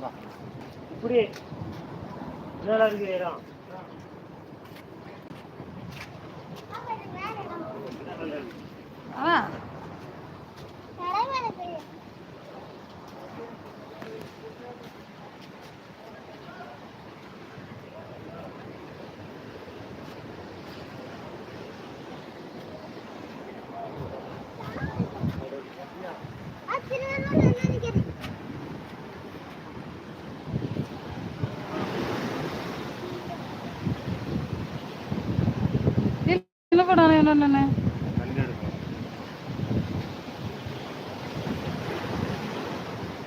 வா. இப்படி நல்லா இருக்கு இடம் ஆ என்ன படம் என்ன கண்டு எடுக்கும்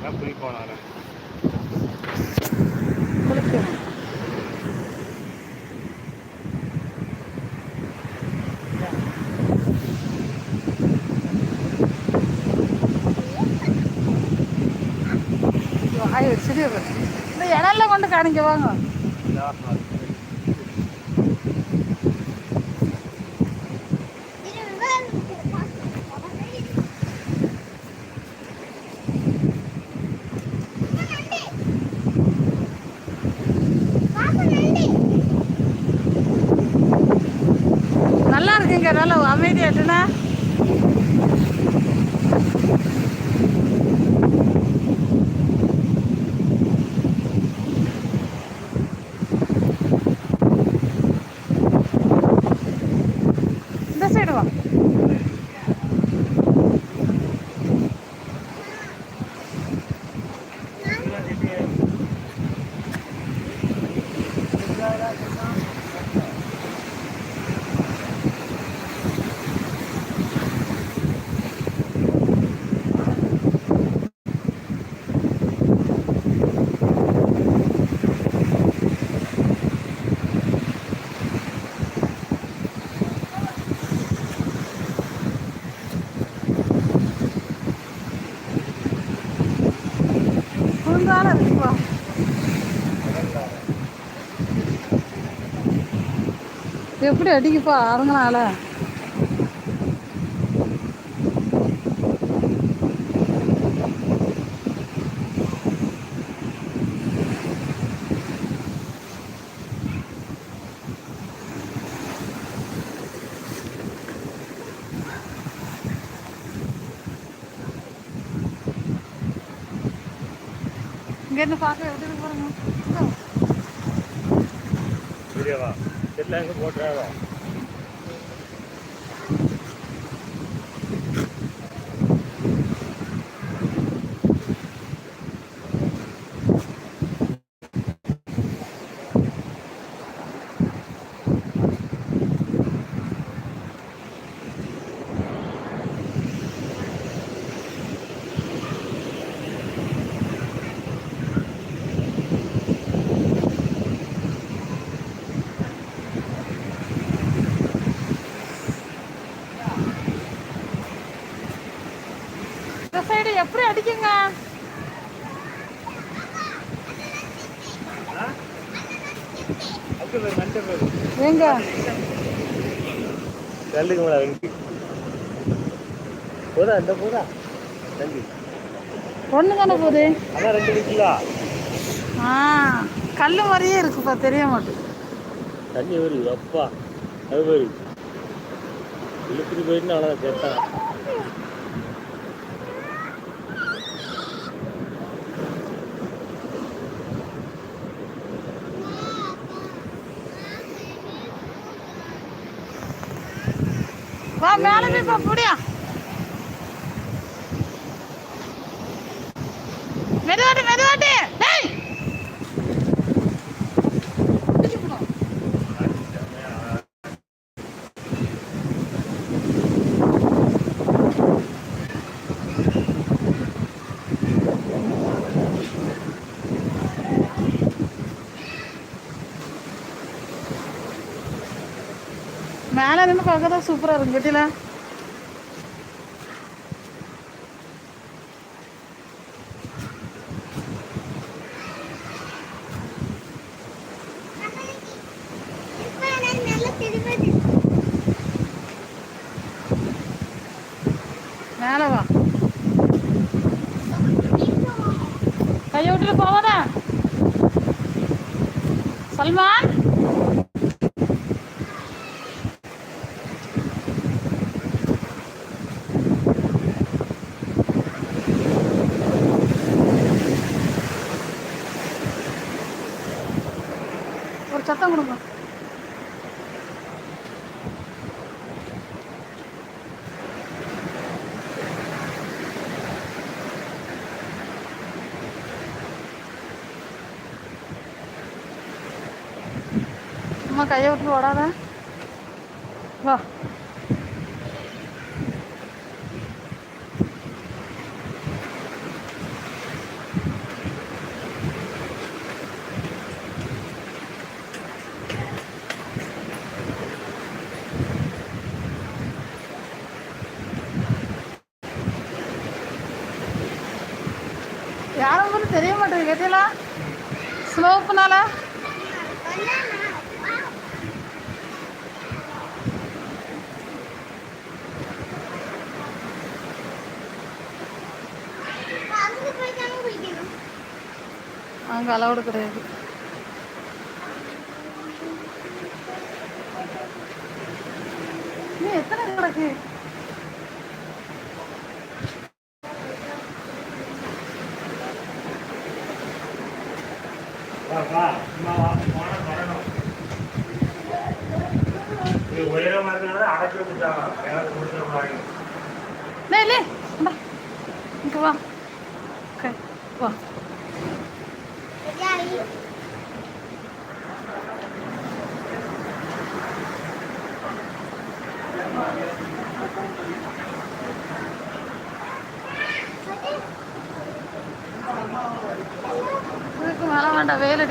நான் குளிப்போம் நான் குளிக்கணும் ஐயோ சரி இந்த இடையில கொண்டு காணிக்க வாங்க. நல்லா இருக்குங்க நல்லா அமைதியாட்டுனா இந்த சைடு வா குழுந்தான இருக்குப்பா எப்படி அடிக்குப்பா அரங்கனால இங்கேருந்து பார்க்க எப்படி இருக்கு பாருங்க வீடியோவா? செட்டில் எங்கே எப்படி அடிக்குங்க? எங்க கல்லுக்கு மேலே வெங்கி போதா இந்த போதா? தம்பி ஒன்று தானே போகுது? அதான் ரெண்டு நிற்கலா ஆ கல் மாதிரியே இருக்குப்பா தெரிய மாட்டேங்குது. தண்ணி வருது அப்பா. அது வருது இழுத்துட்டு போயிட்டு அவ்வளோதான் கேட்டான் வா மேலே போய் பா முடியா மெதுவாட்டு மெதுவாட்டு. டேய். மேலே நின்று பார்க்க தான் சூப்பராக இருக்கும் கேட்டீங்களா மேலே வா கை கையை விட்டுட்டு போவாத. சல்மான். ஒரு சத்தம் கொடுங்க. கையை விட்டு ஓடாத வா யாரும் தெரிய மாட்டேங்குது கேட்டீங்களா? ஸ்லோப்புனால அங்கே அலௌடு கிடையாது இன்னும் எத்தனை கிடக்கு வேண்டாம் வெயில்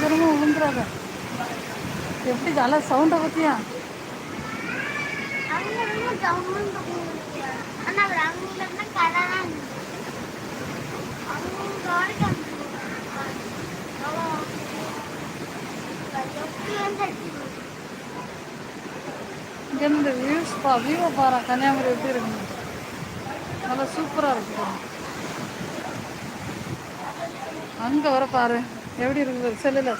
கடை தான் இருந்துச்சு. அவங்க காடு இங்கேருந்து இந்த வியூஸ் பா வியூவை பாரு. கன்னியாகுமரி எப்படி இருக்குங்க நல்லா சூப்பராக இருக்கு. அங்கே வர பாரு. எப்படி இருக்குது செல்லில்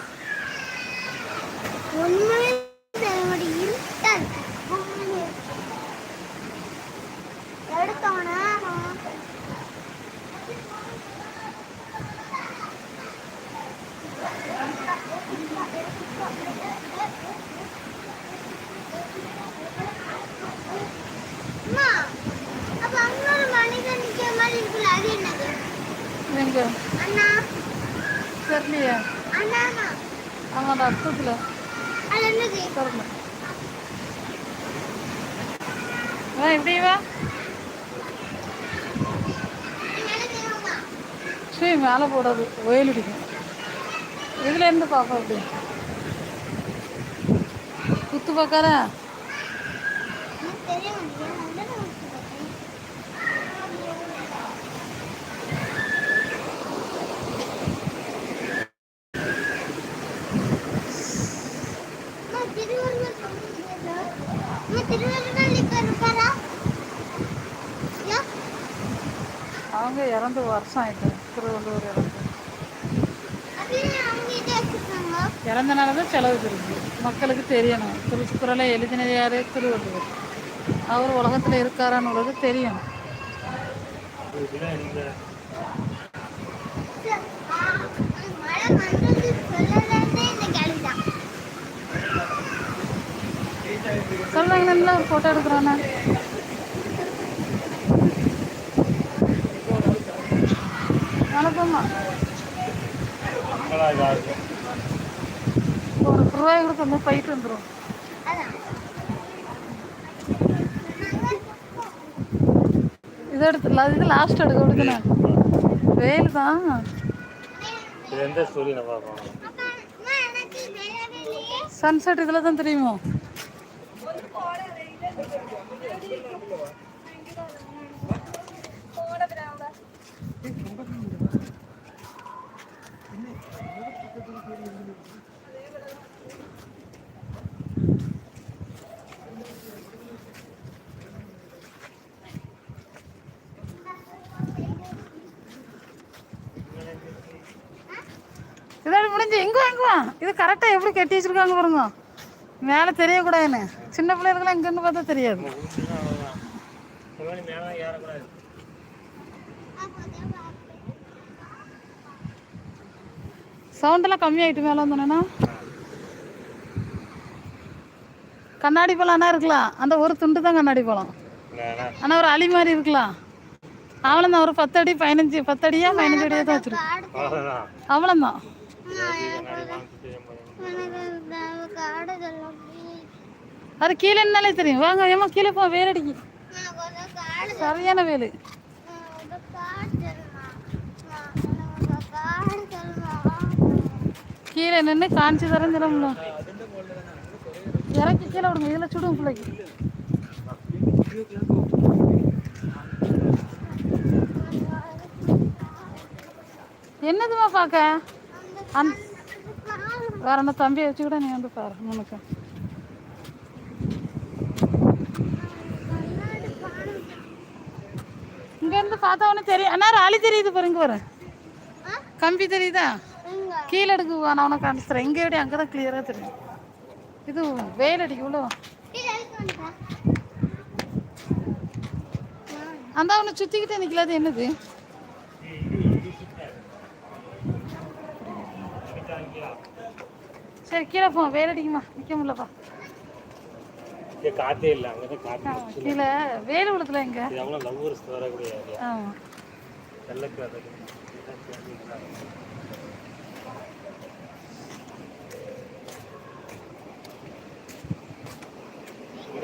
அப்ப அங்க ஒரு மனிதன் நிக்கிற மாதிரி இருக்குல்ல, அது என்னது? அண்ணா, தெரியலையே. அந்த அர்த்தத்தில்? தெரியல. ஆ எப்படி வா? ஸ்ரீ மேலே போடாது. வெயில் அடிக்கும். இதுல இருந்து பார்ப்போம் அப்படி குத்து பார்க்காத எனக்கு தெரிய மாட்டேங்குது. நான் உடனே வச்சு பார்த்தேன். அம்மா, திருவள்ளுவர் சொன்னீங்கல்ல? அம்மா, திருவள்ளுவர் இப்ப இருக்காரா? ஐயா, அவங்க இறந்து வருஷம் ஆயிட்டு திருவள்ளூர் இறந்து. அது இறந்தனால தான் செலவு தெரியுது. மக்களுக்கு தெரியணும். திருக்குறளை எழுதினது யாரு? திருவள்ளுவர். அவர் உலகத்தில் இருக்காரான்னு உள்ளது தெரியணும். இதுதான் இந்த சரி, ஒரு ஃபோட்டோ எடுக்கிறானே? ரூபாய் கொடுத்து வந்து போயிட்டு வந்துடும் இது எடுத்துல இது லாஸ்ட் எடுக்க விடுக்கணும் வெயில் தான் எந்த சன்செட் இதில் தான் தெரியுமோ? Thank you. எங்கே எங்கே இது கரெக்டாக எப்படி கட்டி வச்சிருக்காங்க பாருங்க. மேலே தெரியக்கூடாதுன்னு. சின்ன பிள்ளைகளுக்குலாம் எங்கன்னு பார்த்தா தெரியாது. சவுண்டெல்லாம் கம்மியாயிட்டு மேலே வந்தோன்னா கண்ணாடி பழம்னா இருக்கலாம். அந்த ஒரு துண்டு தான் கண்ணாடி பழம். ஆனால் ஒரு அலி மாதிரி இருக்கலாம். அவ்வளோதான் ஒரு பத்து அடி பதினஞ்சு பத்து அடியா பதினஞ்சு அடியா தான் வச்சிருக்கு. காடு அவ்வளோதான் அது கீழே என்னாலே தெரியும். வாங்க ஏமா கீழே போ வேர் அடிக்கு. சரியான வேலு. கீழே நின்று காஞ்சி தரேன் சொல்லுங்களா இறக்கி கீழே விடுங்க. இதில் சுடும் பிள்ளைக்கு. என்னதுமா பார்க்க? அந் வேற என்ன தம்பியை வச்சு கூட நீ வந்து பாரு உனக்கு இங்கேருந்து பார்த்தா ஒன்று தெரியும் அண்ணா ராலி தெரியுது பாருங்க பாரு கம்பி தெரியுதா கீழே எடுக்கு நான் உனக்கு காமிச்சுறேன் இங்கே விட அங்கே தான் கிளியராக தெரியும் இது வெயில் அடிக்கு உள்ள அந்த அவனை சுற்றிக்கிட்டே நிற்கலாது என்னது சரி கீழே போ. வெயில் அடிக்குமா நிற்க முடியலப்பா காற்றே இல்லை அங்கே தான் காற்று ஆ, கீழே. வேலு விழுத்துல எங்க? எவ்வளோ லவ்வர்ஸ் வரக்கூடிய ஆமாம்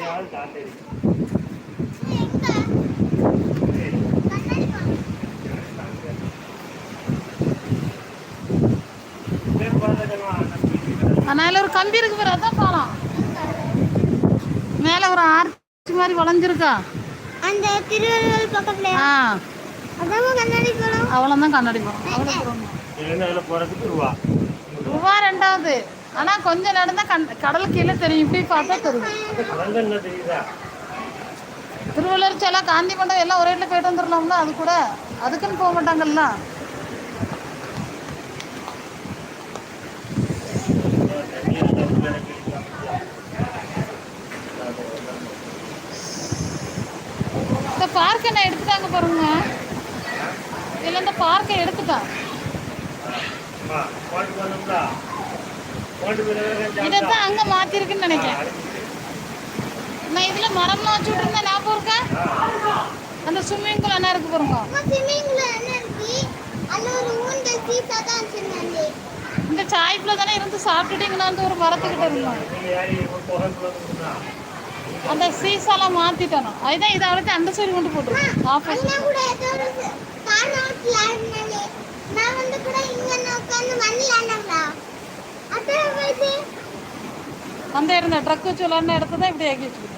ஆள் காற்று எங்க கண்ணாடி பாரு. அதனால ஒரு கம்பி இருக்கு பாரு அதான் பாலம். மேலே ஒரு ஆர்ச்சி மாதிரி வளைஞ்சிருக்கா? அந்த திருவள்ளுவர் பக்கத்துல. ஆ. அதான் கண்ணாடி படம் அவ்வளோதான் கண்ணாடி போகிறோம் அவ்வளோ போகிறதுக்கு ரூபா. ரூபா ரெண்டாவது. ஆனால் கொஞ்சம் நடந்தா கண் கடல் கீழே தெரியும். இப்படி பார்த்தா தெரியும். திருவள்ளுவர் சிலை காந்தி மண்டபம் எல்லாம் ஒரே இடத்துல போயிட்டு வந்துடலாம்ல அது கூட? அதுக்குன்னு போக மாட்டாங்கல்ல? பார்க்கை நான் எடுத்துட்டாங்க பாருங்க. இல்லை இந்த பார்க்கை போய் இதைத்தான் அங்கே மாற்றிருக்குன்னு நினைக்கிறேன். நான் இதில் மரம்லாம் வச்சு விட்டுருந்தேன் ஞாபகம் இருக்கா? அந்த ஸ்விம்மிங் பூல் என்ன இருக்கு பாருங்க. என்ன இந்த சாய்ப்பில் தானே இருந்து சாப்பிட்டுட்டு இங்கே வந்து ஒரு மரத்துக்கிட்ட இருந்தோம். அந்த சீசாலாம் மாற்றிட்டோம் அதுதான் இதை அழைச்சி அந்த சைடு கொண்டு போயிட்டு. அந்த இருந்த ட்ரக் வச்சு விளாட்ன இடத்த தான் இப்படி ஆக்கி போவோம்.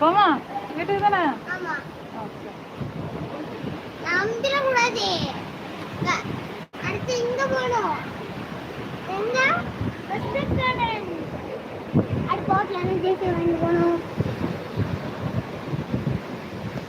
போமா வீட்டுக்கு தானே? நம்பிடக்கூடாது. அடுத்து இங்க போகணும். எங்க வெஸ்டர்ன் கார்டன் அது போட்ல ஜேசி வாங்கி போகணும்.